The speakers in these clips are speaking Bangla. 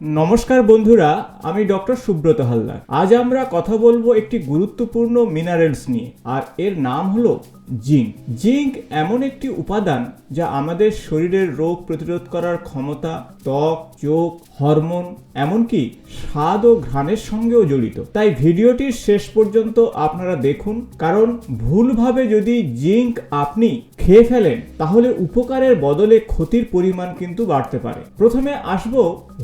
নমস্কার বন্ধুরা, আমি ডক্টর সুব্রত হালদার। আজ আমরা কথা বলব একটি গুরুত্বপূর্ণ মিনারেলস নিয়ে, আর এর নাম হলো জিঙ্ক। জিঙ্ক এমন একটি উপাদান যা আমাদের শরীরের রোগ প্রতিরোধ করার ক্ষমতা, ত্বক, চোখ, হরমোন, এমনকি স্বাদ ও ঘ্রাণের সঙ্গেও জড়িত। তাই ভিডিওটির শেষ পর্যন্ত আপনারা দেখুন, কারণ ভুলভাবে যদি জিঙ্ক আপনি খেয়ে ফেলেন, তাহলে উপকারের বদলে ক্ষতির পরিমাণ কিন্তু বাড়তে পারে। প্রথমে আসব,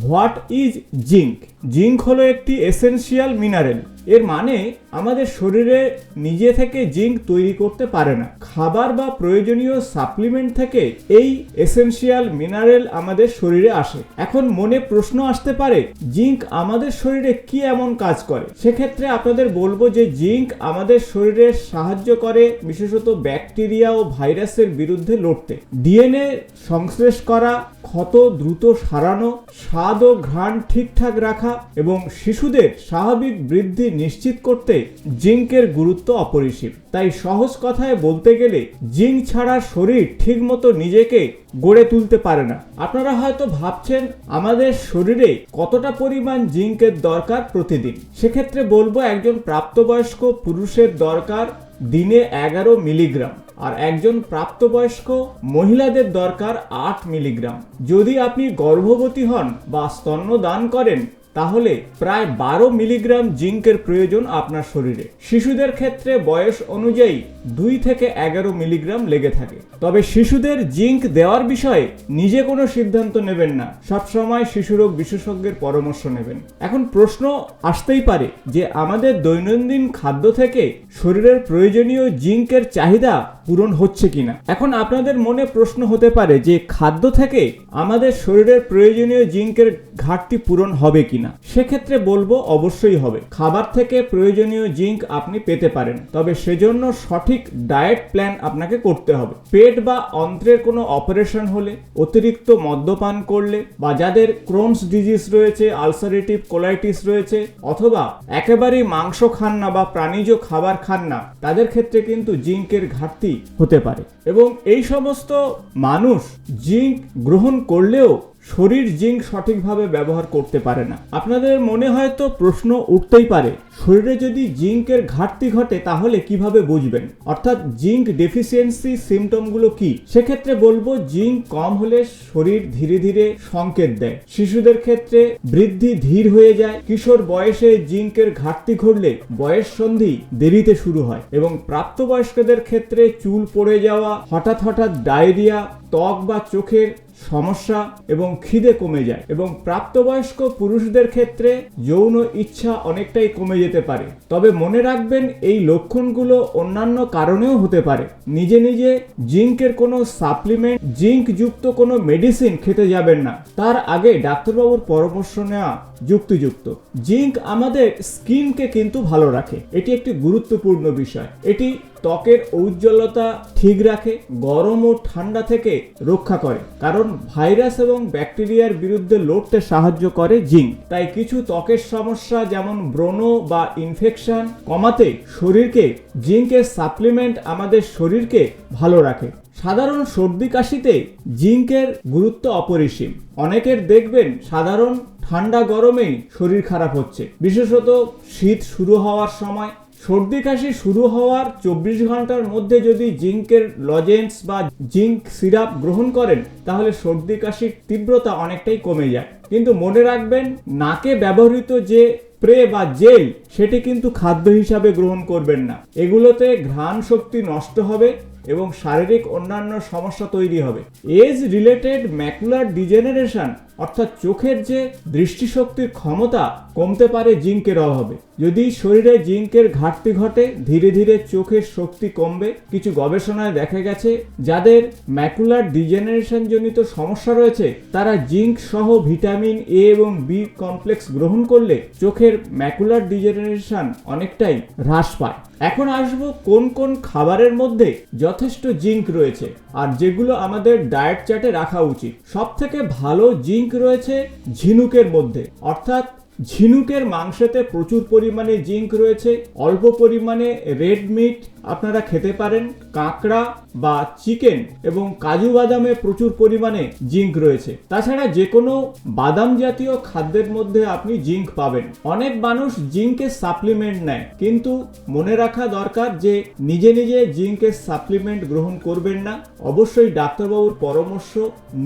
হোয়াট ইজ জিঙ্ক? জিঙ্ক হলো একটি এসেনশিয়াল মিনারেল। এর মানে আমাদের শরীরে নিজে থেকে জিঙ্ক তৈরি করতে পারে না। খাবার বা প্রয়োজনীয় সাপ্লিমেন্ট থেকে এই এসেনশিয়াল মিনারেল আমাদের শরীরে আসে। এখন মনে প্রশ্ন আসতে পারে, জিঙ্ক আমাদের শরীরে কি এমন কাজ করে? সেক্ষেত্রে আপনাদের বলব যে জিঙ্ক আমাদের শরীরে সাহায্য করে বিশেষত ব্যাকটেরিয়া ও ভাইরাসের বিরুদ্ধে লড়তে। ডিএনএ সংশ্লেষ করা ক্ষত দ্রুত সারানো, স্বাদ ও ঘ্রাণ ঠিকঠাক রাখা এবং শিশুদের স্বাভাবিক বৃদ্ধি নিশ্চিত করতে জিঙ্কের গুরুত্ব অপরিসীম। তাই সহজ কথায় বলতে গেলে, জিঙ্ক ছাড়া শরীর ঠিকমতো নিজেকে গড়ে তুলতে পারে না। আপনারা হয়তো ভাবছেন, আমাদের শরীরে কতটা পরিমাণ জিঙ্কের দরকার প্রতিদিন? সেক্ষেত্রে বলব একজন প্রাপ্তবয়স্ক পুরুষের দরকার দিনে এগারো মিলিগ্রাম আর একজন প্রাপ্তবয়স্ক মহিলাদের দরকার আট মিলিগ্রাম। যদি আপনি গর্ভবতী হন বা স্তন্যদান করেন তাহলে প্রায় বারো মিলিগ্রাম জিঙ্কের প্রয়োজন আপনার শরীরে। শিশুদের ক্ষেত্রে বয়স অনুযায়ী দুই থেকে এগারো মিলিগ্রাম লেগে থাকে। তবে শিশুদের জিঙ্ক দেওয়ার বিষয়ে নিজে কোনো সিদ্ধান্ত নেবেন না। সবসময় শিশুরোগ বিশেষজ্ঞের পরামর্শ নেবেন। এখন প্রশ্ন আসতেই পারে যে আমাদের দৈনন্দিন খাদ্য থেকে শরীরের প্রয়োজনীয় জিঙ্কের চাহিদা পূরণ হচ্ছে কিনা। এখন আপনাদের মনে প্রশ্ন হতে পারে যে খাদ্য থেকে আমাদের শরীরের প্রয়োজনীয় জিঙ্কের ঘাটতি পূরণ হবে কিনা। সেক্ষেত্রে বলব অবশ্যই হবে। খাবার থেকে প্রয়োজনীয় জিঙ্ক আপনি পেতে পারেন। তবে সেজন্য সঠিক ডায়েট প্ল্যান আপনাকে করতে হবে। পেট বা অন্ত্রের কোনো অপারেশন হলে, অতিরিক্ত মদ্যপান করলে বা যাদের ক্রোনস ডিজিজ রয়েছে, আলসারেটিভ কোলাইটিস রয়েছে অথবা একেবারেই মাংস খান না বা প্রাণীজ খাবার খান না, তাদের ক্ষেত্রে কিন্তু জিঙ্কের ঘাটতি হতে পারে। এবং এই সমস্ত মানুষ জিঙ্ক গ্রহণ করলেও শরীর জিঙ্ক সঠিকভাবে ব্যবহার করতে পারে না। আপনাদের মনে হয়তো প্রশ্ন উঠতেই পারে, শরীরে যদি জিঙ্কের ঘাটতি ঘটে তাহলে কীভাবে বুঝবেন? অর্থাৎ জিঙ্ক ডেফিসিয়েন্সি সিমটমগুলো কি? সেক্ষেত্রে বলব, জিঙ্ক কম হলে শরীর ধীরে ধীরে সংকেত দেয়। শিশুদের ক্ষেত্রে বৃদ্ধি ধীর হয়ে যায়। কিশোর বয়সে জিঙ্কের ঘাটতি ঘটলে বয়স সন্ধি দেরিতে শুরু হয় এবং প্রাপ্তবয়স্কদের ক্ষেত্রে চুল পড়ে যাওয়া, হঠাৎ হঠাৎ ডায়রিয়া, ত্বক বা চোখের সমস্যা এবং খিদে কমে যায় এবং প্রাপ্তবয়স্ক পুরুষদের ক্ষেত্রে যৌন ইচ্ছা অনেকটাই কমে যেতে পারে। তবে মনে রাখবেন, এই লক্ষণগুলো অন্যান্য কারণেও হতে পারে। নিজে নিজে জিঙ্কের কোনো সাপ্লিমেন্ট জিঙ্ক যুক্ত কোনো মেডিসিন খেতে যাবেন না। তার আগে ডাক্তারবাবুর পরামর্শ নেওয়া যুক্তিযুক্ত। জিঙ্ক আমাদের স্কিনকে কিন্তু ভালো রাখে। এটি একটি গুরুত্বপূর্ণ বিষয়। এটি ত্বকের ঔজ্জ্বলতা ঠিক রাখে, গরম ও ঠান্ডা থেকে রক্ষা করে। কারণ ভাইরাস এবং ব্যাকটেরিয়ার বিরুদ্ধে লড়তে সাহায্য করে জিঙ্ক। তাই কিছু ত্বকের সমস্যা যেমন ব্রণ বা ইনফেকশন কমাতে শরীরকে জিঙ্কের সাপ্লিমেন্ট আমাদের শরীরকে ভালো রাখে। সাধারণ সর্দি কাশিতে জিঙ্কের গুরুত্ব অপরিসীম। অনেকের দেখবেন সাধারণ ঠান্ডা গরমেই শরীর খারাপ হচ্ছে। বিশেষত শীত শুরু হওয়ার সময় সর্দি কাশি শুরু হওয়ার চব্বিশ ঘণ্টার মধ্যে যদি জিঙ্কের লজেন্স বা জিঙ্ক সিরাপ গ্রহণ করেন, তাহলে সর্দি কাশির তীব্রতা অনেকটাই কমে যায়। কিন্তু মনে রাখবেন, নাকে ব্যবহৃত যে স্প্রে বা জেল, সেটি কিন্তু খাদ্য হিসাবে গ্রহণ করবেন না। এগুলোতে ঘ্রাণ শক্তি নষ্ট হবে এবং শারীরিক অন্যান্য সমস্যা তৈরি হবে। এজ রিলেটেড ম্যাকুলার ডিজেনারেশন অর্থাৎ চোখের যে দৃষ্টিশক্তির ক্ষমতা কমতে পারে জিঙ্কের অভাবে যদি শরীরে জিঙ্কের ঘাটতি ঘটে, ধীরে ধীরে চোখের শক্তি কমবে। কিছু গবেষণায় দেখা গেছে, যাদের ম্যাকুলার ডিজেনারেশন জনিত সমস্যা রয়েছে, তারা জিঙ্ক সহ ভিটামিন এ এবং বি কমপ্লেক্স গ্রহণ করলে চোখের ম্যাকুলার ডিজেনারেশন অনেকটাই হ্রাস পায়। এখন আসব কোন কোন খাবারের মধ্যে যথেষ্ট জিঙ্ক রয়েছে আর যেগুলো আমাদের ডায়েট চার্টে রাখা উচিত। সব থেকে ভালো জিঙ্ক রয়েছে ঝিনুকের মধ্যে। অর্থাৎ ঝিনুকের মাংসেতে প্রচুর পরিমাণে জিঙ্ক রয়েছে, অল্প পরিমাণে রেড মিট আপনারা খেতে পারেন কাঁকড়া বা চিকেন এবং কাজু বাদামে প্রচুর পরিমাণে জিঙ্ক রয়েছে। তাছাড়া যে কোনো বাদাম জাতীয় খাদ্যের মধ্যে আপনি জিঙ্ক পাবেন। অনেক মানুষ জিঙ্কের সাপ্লিমেন্ট নেয়, কিন্তু মনে রাখা দরকার যে নিজে নিজে জিঙ্কের সাপ্লিমেন্ট গ্রহণ করবেন না। অবশ্যই ডাক্তারবাবুর পরামর্শ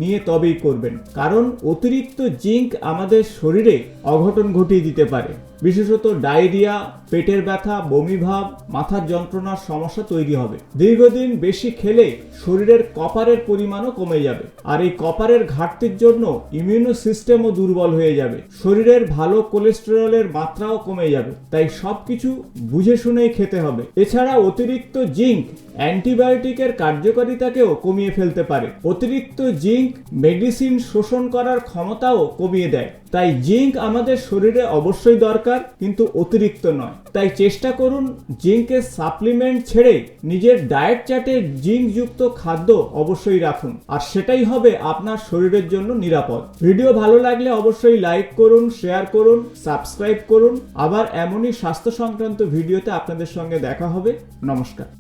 নিয়ে তবেই করবেন, কারণ অতিরিক্ত জিঙ্ক আমাদের শরীরে অঘটন ঘটিয়ে দিতে পারে। বিশেষত ডায়রিয়া, পেটের ব্যথা বমিভাব মাথার যন্ত্রণার সমস্যা তৈরি হবে। দীর্ঘদিন বেশি খেলে শরীরের কপারের পরিমাণও কমে যাবে। আর এই কপারের ঘাটতির জন্য ইমিউনো সিস্টেমও দুর্বল হয়ে যাবে। শরীরের ভালো কোলেস্টেরলের মাত্রাও কমে যাবে। তাই সবকিছু বুঝে শুনেই খেতে হবে। এছাড়া অতিরিক্ত জিঙ্ক অ্যান্টিবায়োটিকের কার্যকারিতাকেও কমিয়ে ফেলতে পারে। অতিরিক্ত জিঙ্ক মেডিসিন শোষণ করার ক্ষমতাও কমিয়ে দেয়। তাই জিঙ্ক আমাদের শরীরে অবশ্যই দরকার, কিন্তু অতিরিক্ত নয়। তাই চেষ্টা করুন জিঙ্কের সাপ্লিমেন্ট ছেড়ে নিজের ডায়েট চার্টে জিঙ্কযুক্ত খাদ্য অবশ্যই রাখুন। আর সেটাই হবে আপনার শরীরের জন্য নিরাপদ। ভিডিও ভালো লাগলে অবশ্যই লাইক করুন, শেয়ার করুন, সাবস্ক্রাইব করুন। আবার এমনই স্বাস্থ্য সংক্রান্ত ভিডিওতে আপনাদের সঙ্গে দেখা হবে। নমস্কার।